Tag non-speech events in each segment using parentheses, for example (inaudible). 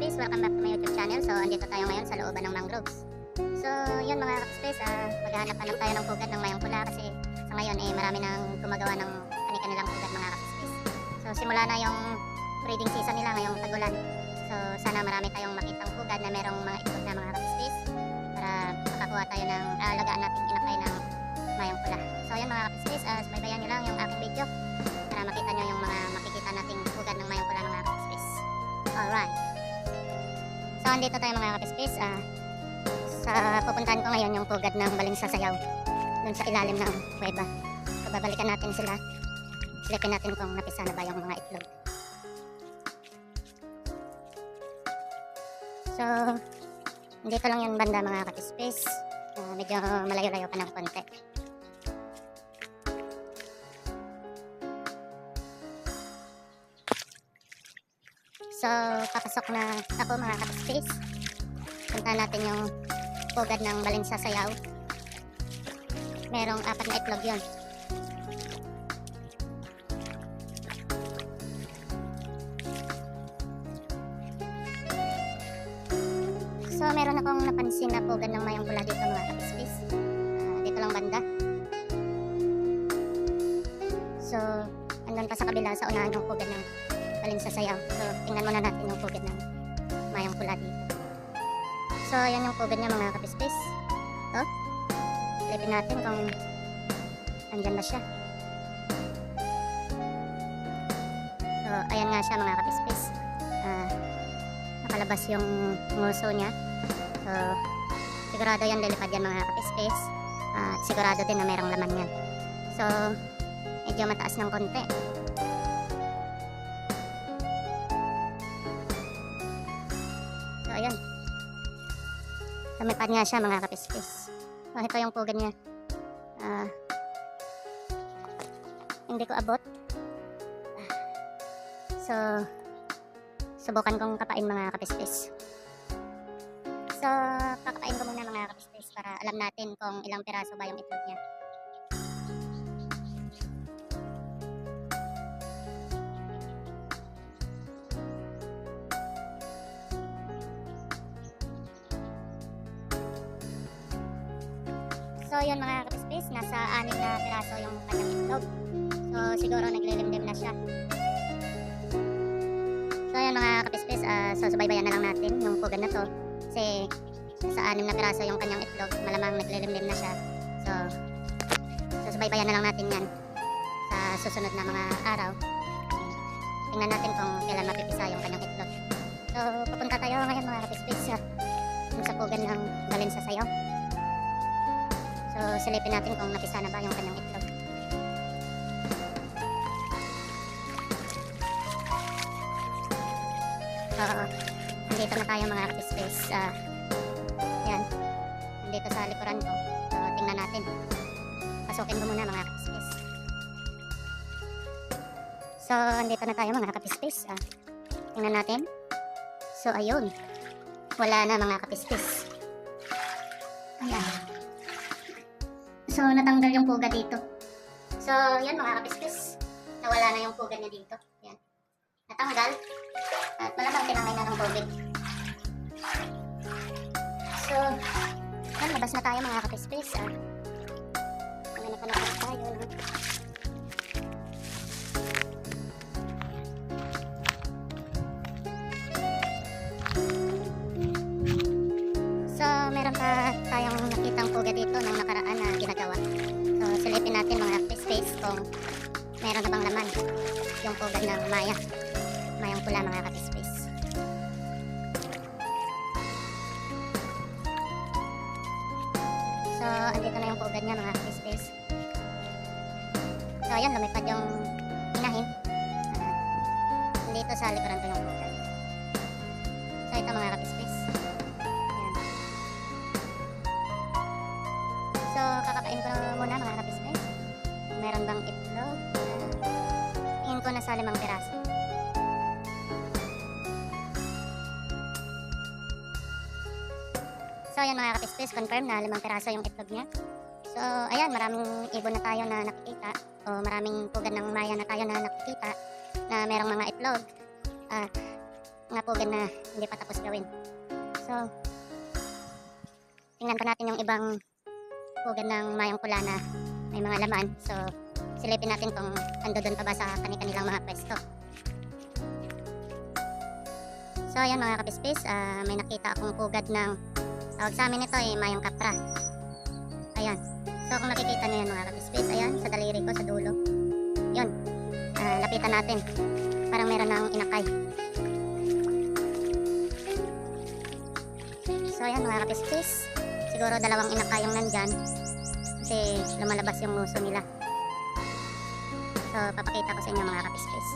Space, welcome back to my YouTube channel. So, andito tayo ngayon sa looban ng mangroves. So, yun mga Space, ah, maghahanap-hanap tayo ng pugad ng mayang pula kasi sa ngayon eh marami nang gumagawa ng kani-kanilang pugad mga Space. So, simula na yung breeding season nila ngayong tagulan. So, sana marami tayong makitang pugad na merong mga itlog na mga Space para makakuha tayo ng aalagaan nating inakay ng mayang pula. So, yun mga Space, uh, subaybayan nyo lang yung aking video para makita nyo yung mga makikita nating pugad ng mayang pula mga Space. Alright. So, andito tayo mga kapispis. Ah, sa pupuntahan ko ngayon yung pugad ng baling sasayaw. Doon sa ilalim ng kuweba. So, babalikan natin sila. Silipin natin kung napisa na ba yung mga itlog. So, dito lang yung banda mga kapispis. Ah, medyo malayo-layo pa ng konti. So, papasok na ako mga kapispis. Punta natin yung pugad ng balinsa sayaw. Merong apat na itlog yun. So, meron akong napansin na pugad ng mayang pula dito mga kapispis. Ah, dito lang banda. So, andun pa sa kabila sa unahan yung pugad ng balinsa sayaw. So, tingnan muna natin yung pugad ng mayang pula dito. So, ayan yung pugad niya mga kapispis. Ito. Silipin natin kung andyan ba siya. So, ayan nga siya mga kapispis. Ah, nakalabas yung nguso niya. So, sigurado yan lilipad yan mga kapispis. At sigurado din na merong laman yan. So, medyo mataas ng konti. Lumipad nga siya mga kapispis. So, ito yung pugad niya. Ah, hindi ko abot. So, subukan kong kapain mga kapispis. So, kakapain ko muna mga kapispis para alam natin kung ilang piraso ba yung itlog niya. Yun mga kapispis, nasa anim na piraso yung kanyang itlog. So, siguro naglilimlim na siya. So, yun mga kapispis, uh, so subaybayan na lang natin yung pugad na to. Kasi, sa anim na piraso yung kanyang itlog, malamang naglilimlim na siya. So, so subaybayan na lang natin yan sa susunod na mga araw. Tingnan natin kung kailan mapipisa yung kanyang itlog. So, pupunta tayo ngayon mga kapispis (laughs) dun sa pugad ng balin sa sayo. So, silipin natin kung napisa na ba yung kanyang itlog. Oo. Nandito na tayo mga space. Ah, yan. Nandito sa likuran ko. So, tingnan natin. Pasukin ko muna mga space. So, andito na tayo mga kapispis. Ah, tingnan natin. So, ayun. Wala na mga kapispis. Ayan. So, natanggal yung puga dito. So, yan mga kapispis. Nawala na yung puga niya dito. Yan. Natanggal. At malamang tinangay na ng tubig. So, yan, labas na tayo mga kapispis. Ah. Pa na tayo. No? Yung pugad ng maya. Mayang pula mga kapispis. So, andito na yung pugad niya mga kapispis. So, ayan, lumipad yung inahin. At dito sa likuran ko yung pugad. So, ito mga kapispis. Ayan. So, kakapain ko na muna mga Ko nasa limang piraso. So, ayan mga kapispis, confirm na limang piraso yung itlog niya. So, ayan, maraming ibon na tayo na nakikita o maraming pugad ng maya na tayo na nakikita na merong mga itlog. Ah, mga pugad na hindi pa tapos gawin. So, tingnan pa natin yung ibang pugad ng mayang pula na may mga laman. So, silipin natin kung ando doon pa ba sa kanilang mga pwesto. So, ayan mga kapispis, ah, may nakita akong pugad ng tawag sa amin ito ay mayang kapra. Ayan. So, kung nakikita nyo yan mga kapispis, ayan, sa daliri ko, sa dulo. Yun. Ah, lapitan natin. Parang meron ng inakay. So, ayan mga kapispis. Siguro dalawang inakay yung nandyan. Kasi lumalabas yung nguso nila. So, papakita ko sa inyo mga kapispis.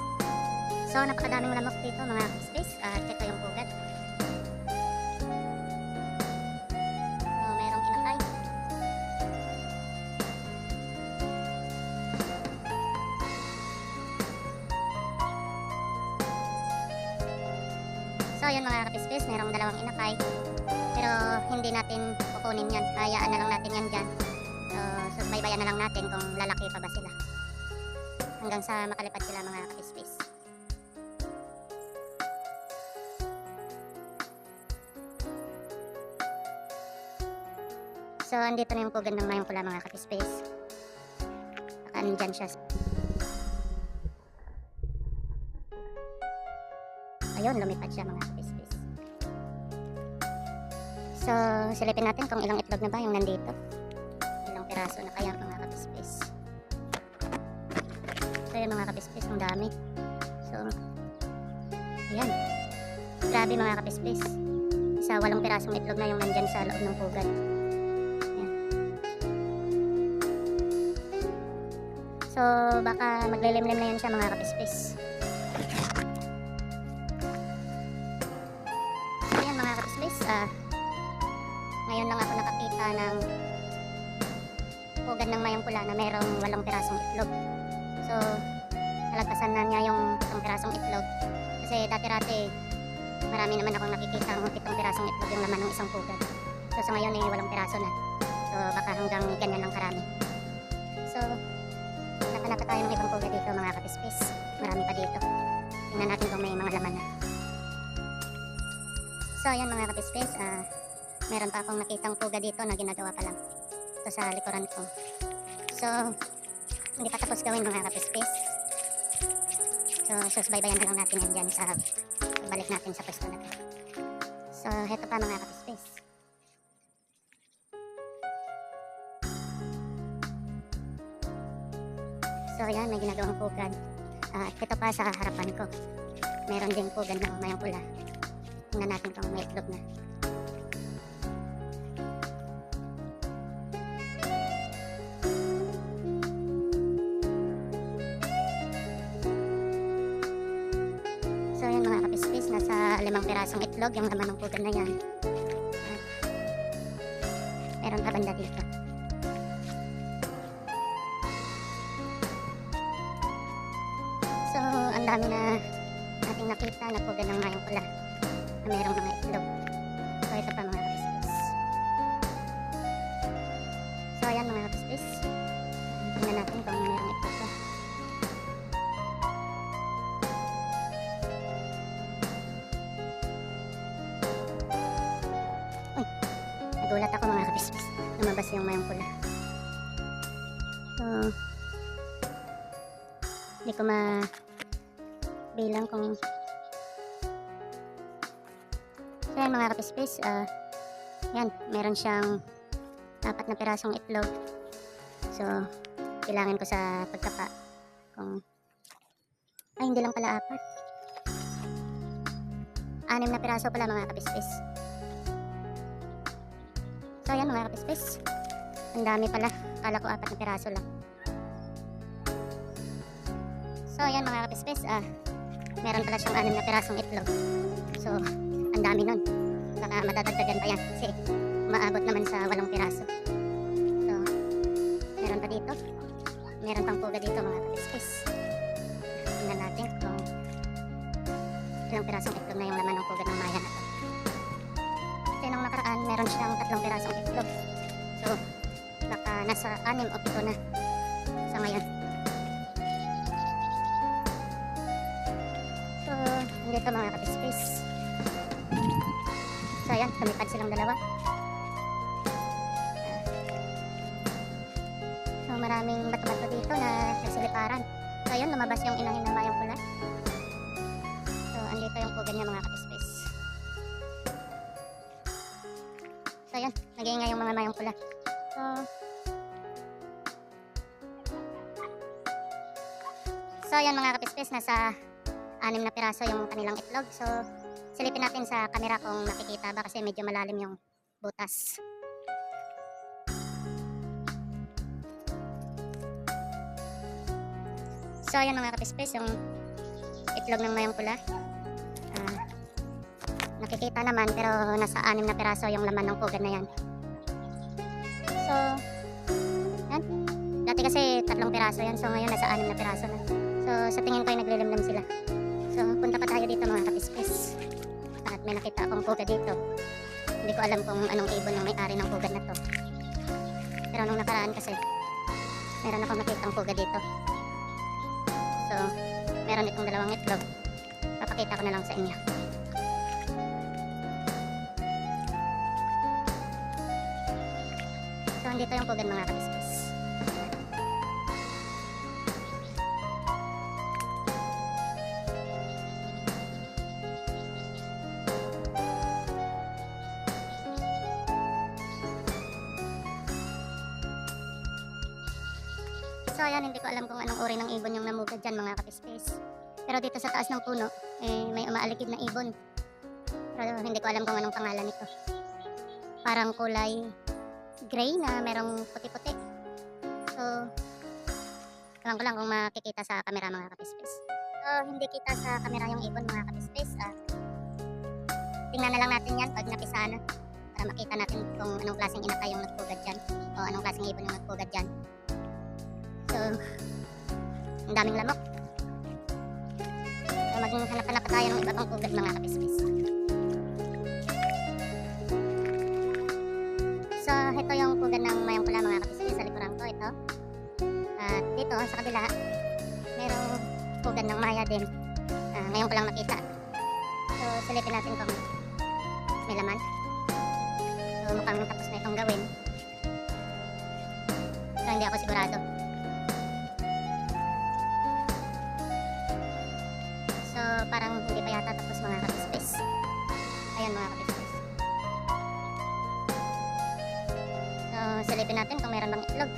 So, napakadaming lamok dito mga kapispis. At ito yung pugat. So, merong inakay. So, yun mga kapispis, merong dalawang inakay. Pero hindi natin kukunin yan. Hayaan na lang natin yan dyan. So, subaybayan na lang natin kung lalaki pa ba sila. Hanggang sa makalipad sila mga kapispis. So, andito na yung pugan ng mayong pula mga kapispis. Baka nandyan siya. Ayun, lumipad siya mga kapispis. So, silipin natin kung ilang itlog na ba yung nandito. Ilang piraso na kaya mga kapispis. Yun mga kapispis, ang dami. So, ayan. Grabe mga kapispis. Sa walong pirasong itlog na yung nandyan sa loob ng pugad. Ayan. So, baka maglilimlim na yan siya mga kapispis. Ayan mga kapispis. Ah, ngayon lang ako nakakita ng pugad ng mayang pula na merong walong pirasong itlog. So, nalagpasan na niya yung pitong pirasong itlog. Kasi dati-rati, marami naman akong nakikita ng pitong pirasong itlog yung laman ng isang pugad. So, sa ngayon eh, walong piraso na. So, baka hanggang ganyan lang karami. So, hanap pa tayo ng ibang pugad dito mga kapispis. Marami pa dito. Tingnan natin kung may mga laman na. So, ayan mga kapispis. ah meron pa akong nakitang puga dito na ginagawa pa lang. Ito sa likuran ko. So, hindi pa tapos gawin mga kapispis. So, susbaybayan na lang natin yan dyan sa balik natin sa pwesto na to. So, heto pa mga kapispis. So, ayan, may ginagawang pugad. Ah, At ito pa sa harapan ko. Meron ding pugad ng mayang pula. Tingnan natin kung may itlog na. Kapispis, nasa limang pirasong itlog yung laman ng pugad na yan. At meron pa banda dito. So ang dami na nating nakita na pugad ng mayong pula na merong mga itlog. So ito pa mga Nagulat ako mga kapismis. Lumabas yung mayang pula. So, hindi ko ma bilang kung So yan mga kapispis, ah yan, meron siyang apat na pirasong itlog. So, kailangan ko sa pagkapa kung ay hindi lang pala apat. Anim na piraso pala mga kapispis. So ayan mga kapispis. Ang dami pala. Kala ko apat na piraso lang. So ayan mga kapispis. Ah, meron pala siyang anim na pirasong itlog. So, ang dami nun. Baka madadagdagan pa yan. Kasi maabot naman sa walong piraso. So, meron pa dito. Meron pang puga dito mga kapispis. Tingnan natin kung ilang pirasong itlog na yung laman ng puga ng maya na meron siyang tatlong pirasong itlog. So, baka nasa anim o pito na sa ngayon. So, ka mga kapispis. So ayan, lumipad silang dalawa. So maraming bato-bato dito na nagsiliparan. So ayun, lumabas yung inahin na mayang pula. So andito yung pugad niya mga kapispis. Ayan, nag-iingay yung mga mayang pula. So So ayan mga kapispis, nasa anim na piraso yung kanilang itlog. So silipin natin sa camera kung makikita ba kasi medyo malalim yung butas. So ayan mga kapispis, yung itlog ng mayang pula. Ah, nakikita naman pero nasa anim na piraso yung laman ng pugad na yan. Tatlong piraso yan, so ngayon nasa anim na piraso na. So sa tingin ko ay naglilimlim sila. So punta pa tayo dito mga kapispis. At may nakita akong pugad dito. Hindi ko alam kung anong ibon ng may-ari ng pugad na to. Pero nung nakaraan kasi, meron akong nakitang pugad dito. So, meron itong dalawang itlog. Papakita ko na lang sa inyo. So, andito yung pugad mga kapispis. So ayan, hindi ko alam kung anong uri ng ibon yung namugad dyan mga kapispis. Pero dito sa taas ng puno, eh, may umaalikid na ibon. Pero hindi ko alam kung anong pangalan nito. Parang kulay gray na merong puti-puti. So, alam ko lang kung makikita sa camera mga kapispis. So, hindi kita sa camera yung ibon mga kapispis. Ah, tingnan na lang natin yan pag napisa na. Para makita natin kung anong klaseng inaka yung nagpugad dyan. O anong klaseng ibon yung nagpugad dyan. So, ang daming lamok. So, maghanap-hanap pa tayo ng iba pang pugad mga kapispis. So, ito yung pugad ng mayang pula mga kapispis sa likuran ko. Ito. At dito, sa kabila, merong pugad ng maya din. Ah, ngayon ko lang nakita. So, silipin natin kung may laman. So, mukhang tapos na itong gawin. Pero hindi ako sigurado. Parang hindi pa yata tapos mga kapispis. Ayan mga kapispis. So, silipin natin kung meron bang itlog.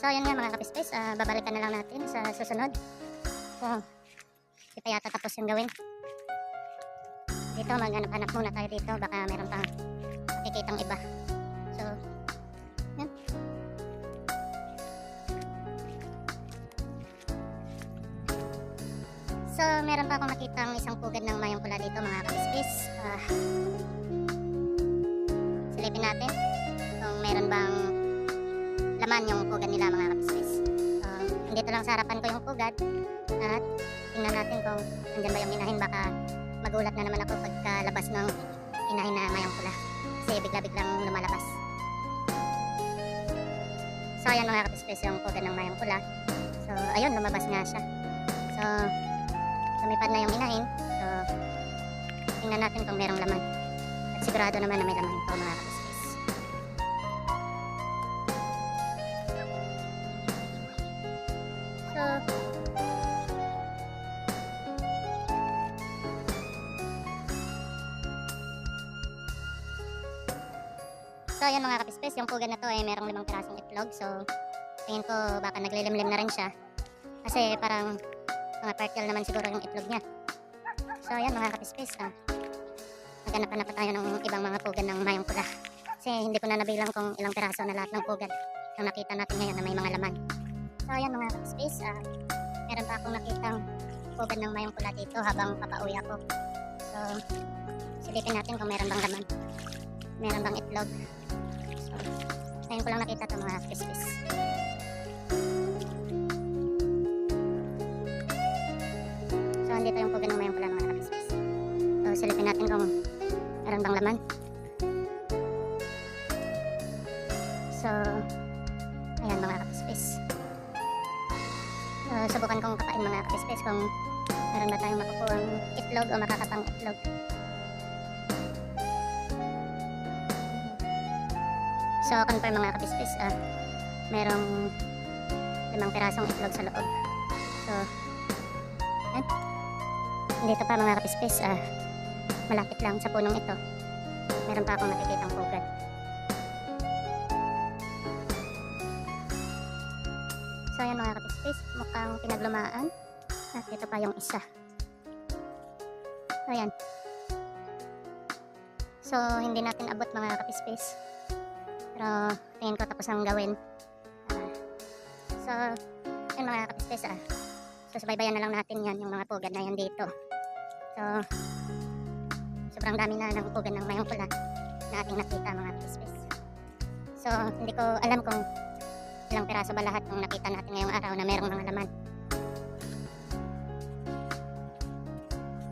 So, yun nga mga kapispis. ah, babalikan na lang natin sa susunod. So, hindi pa yata tapos yung gawin. Dito, maghanap-hanap muna tayo dito. Baka meron pang makikitang iba. So, yun. So, meron pa akong nakitang isang pugad ng mayang pula dito mga kapispis. Ah, silipin natin kung meron bang laman yung pugad nila mga kapispis. So, dito lang sa harapan ko yung pugad at tingnan natin kung andyan ba yung inahin baka magulat na naman ako pagkalabas ng inahin na mayang pula kasi bigla-biglang lumalabas. So ayan mga kapispis yung pugad ng mayang pula. So ayun lumabas nga siya. So lumipad na yung inahin. So tingnan natin kung merong laman. At sigurado naman na may laman ito mga kapispis. So, ayan mga kapispes, yung pugad na to ay merong limang pirasong itlog. So, tingin ko baka naglilimlim na rin siya. Kasi parang mga fertile naman siguro yung itlog niya. So, ayan mga kapispes, ah. Maghanap na pa tayo ng ibang mga pugad ng mayong pula. Kasi hindi ko na nabilang kung ilang piraso na lahat ng pugad ang nakita natin ngayon na may mga laman. So ayan mga space, uh, ah, meron pa akong nakitang kugan ng mayong pula dito habang papauwi ako. So silipin natin kung meron bang laman. Meron bang itlog. So ngayon ko lang nakita itong mga space. So andito yung kugan ng mayong pula mga space. So silipin natin kung meron bang laman. So, subukan kong kapain mga kapispis kung meron ba tayong makukuhang itlog o makakapang itlog. So, confirm mga kapispis, ah, merong limang pirasong itlog sa loob. So, yan. Dito pa mga kapispis, ah, malapit lang sa punong ito. Meron pa akong nakikitang pugad. Mukhang pinaglumaan. At ito pa yung isa. Ayan. So, hindi natin abot mga kapispis. Pero, tingin ko tapos ang gawin. Ah, so, yun mga kapispis ah. So, subaybayan na lang natin yan, yung mga pugad na yan dito. So, sobrang dami na ng pugad ng mayong pula na ating nakita mga kapispis. So, hindi ko alam kung ilang piraso ba lahat ng nakita natin ngayong araw na merong mga laman.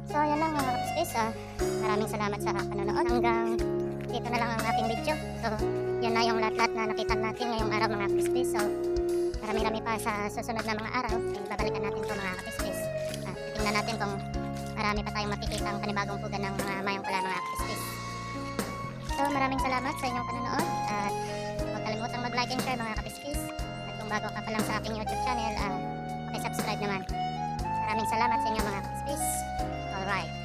So, yan lang mga kapispis ah. Maraming salamat sa panonood. Hanggang dito na lang ang ating video. So, yan na yung lahat-lahat na nakita natin ngayong araw mga kapispis. So, marami-rami pa sa susunod na mga araw. Babalikan natin ito mga kapispis. At titingnan natin kung marami pa tayong makikita ang panibagong puga ng mga mayong pula mga kapispis. So, maraming salamat sa inyong panonood. At huwag kalimutang mag-like and share mga kapispis. At kung bago ka pa lang sa aking YouTube channel, uh, subscribe naman. Maraming salamat sa inyo mga kapispis. Alright.